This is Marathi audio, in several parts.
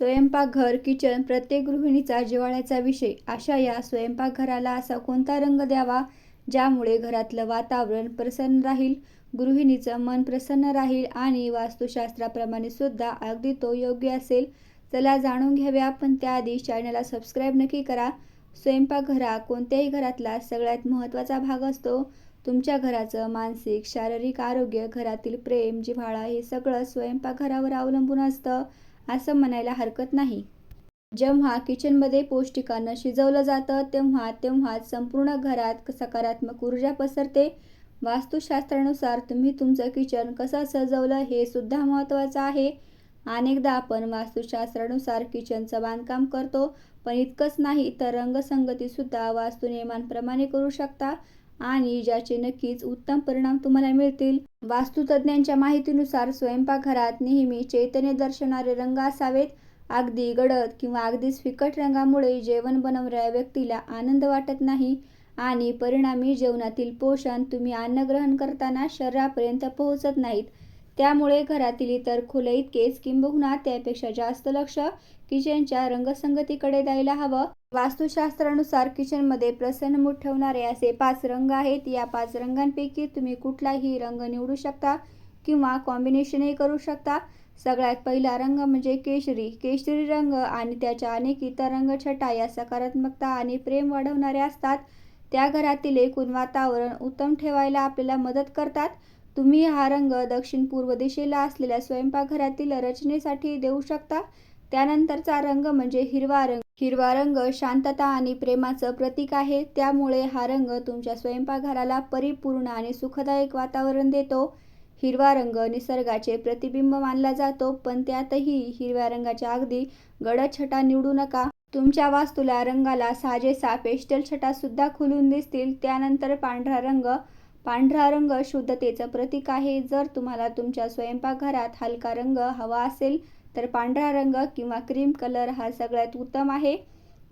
स्वयंपाकघर किचन प्रत्येक गृहिणीचा जिव्हाळ्याचा विषय. अशा या स्वयंपाकघराला असा कोणता रंग द्यावा? ज्यामुळे घरातलं वातावरण प्रसन्न राहील गृहिणीचं मन प्रसन्न राहील आणि वास्तुशास्त्राप्रमाणे सुद्धा अगदी तो योग्य असेल? चला जाणून घ्याव्या पण त्याआधी. चॅनलला सबस्क्राईब नक्की करा. स्वयंपाकघर हा कोणत्याही घरातला सगळ्यात महत्त्वाचा भाग असतो. तुमच्या घराचं मानसिक शारीरिक आरोग्य घरातील प्रेम जिव्हाळा हे सगळं स्वयंपाकघरावर अवलंबून असतं. असं म्हणायला हरकत नाही. जेव्हा किचनमध्ये पौष्टिकांना शिजवलं जातं तेव्हा तेव्हाच संपूर्ण घरात सकारात्मक ऊर्जा पसरते. वास्तुशास्त्रानुसार तुम्ही तुमचं किचन कसं सजवलं हे सुद्धा महत्त्वाचं आहे. अनेकदा आपण वास्तुशास्त्रानुसार किचनचं बांधकाम करतो पण इतकंच नाही तर रंगसंगतीसुद्धा वास्तुनियमांप्रमाणे करू शकता. आणि ज्याचे नक्कीच उत्तम परिणाम तुम्हाला मिळतील. वास्तुतज्ञांच्या माहितीनुसार स्वयंपाकघरात नेहमी चैतन्य दर्शवणारे रंग असावेत. अगदी गडद किंवा अगदीच फिकट रंगामुळे जेवण बनवणाऱ्या व्यक्तीला आनंद वाटत नाही. आणि परिणामी जेवणातील पोषण तुम्ही अन्न ग्रहण करताना शरीरापर्यंत पोहोचत नाहीत. त्यामुळे घरातील इतर खोल्या इतकेच किंबहुना त्यापेक्षा जास्त लक्ष किचनच्या रंगसंगतीकडे द्यायला हवं. वास्तुशास्त्रानुसार किचनमध्ये प्रसन्न ठेवणारे असे पाच रंग आहेत. या पाच रंगांपैकी तुम्ही कुठलाही रंग निवडू शकता किंवा कॉम्बिनेशनही करू शकता. सगळ्यात पहिला रंग म्हणजे केशरी. केशरी रंग आणि त्याच्या अनेक इतर रंगछटा या सकारात्मकता आणि प्रेम वाढवणाऱ्या असतात. त्या घरातील एकूण वातावरण उत्तम ठेवायला आपल्याला मदत करतात. तुम्ही हा रंग दक्षिण पूर्व दिशेला असलेल्या स्वयंपाकघरातील रचनेसाठी देऊ शकता. त्यानंतरचा रंग म्हणजे हिरवा रंग. हिरवा रंग शांतता आणि प्रेमाचं प्रतीक आहे. त्यामुळे हा रंग तुमच्या स्वयंपाकघराला परिपूर्ण आणि सुखदायक वातावरण देतो. हिरवा रंग निसर्गाचे प्रतिबिंब मानला जातो पण त्यातही हिरव्या रंगाच्या अगदी गडद छटा निवडू नका. तुमच्या वास्तूला रंगाला साजेसा पेस्टल छटा सुद्धा खुलून दिसतील. त्यानंतर पांढरा रंग पांढरा रंग शुद्धतेचं प्रतीक आहे. जर तुम्हाला तुमच्या स्वयंपाकघरात हलका रंग हवा असेल तर पांढरा रंग किंवा क्रीम कलर हा सगळ्यात उत्तम आहे.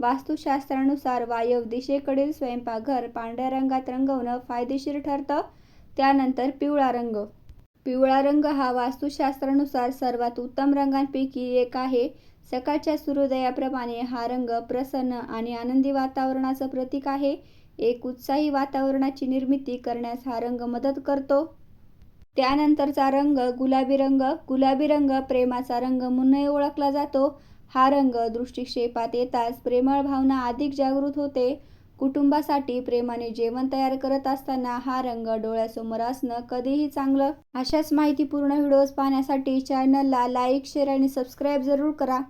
वास्तुशास्त्रानुसार वायव्य दिशेकडील स्वयंपाकघर पांढऱ्या रंगात रंगवणं फायदेशीर ठरतं. त्यानंतर पिवळा रंग. पिवळा रंग हा वास्तुशास्त्रानुसार सर्वात उत्तम रंगांपैकी एक आहे. सकाळच्या सूर्योदयाप्रमाणे हा रंग प्रसन्न आणि आनंदी वातावरणाचं प्रतीक आहे. एक उत्साही वातावरणाची निर्मिती करण्यास हा रंग मदत करतो. त्यानंतरचा रंग गुलाबी रंग गुलाबी रंग प्रेमाचा रंग म्हणूनही ओळखला जातो. हा रंग दृष्टिक्षेपात येताच प्रेमळ भावना अधिक जागृत होते. कुटुंबासाठी प्रेमाने जेवण तयार करत असताना हा रंग डोळ्यासमोर असणं कधीही चांगलं. अशाच माहितीपूर्ण व्हिडिओज पाहण्यासाठी चॅनलला लाईक शेअर आणि सबस्क्राईब जरूर करा.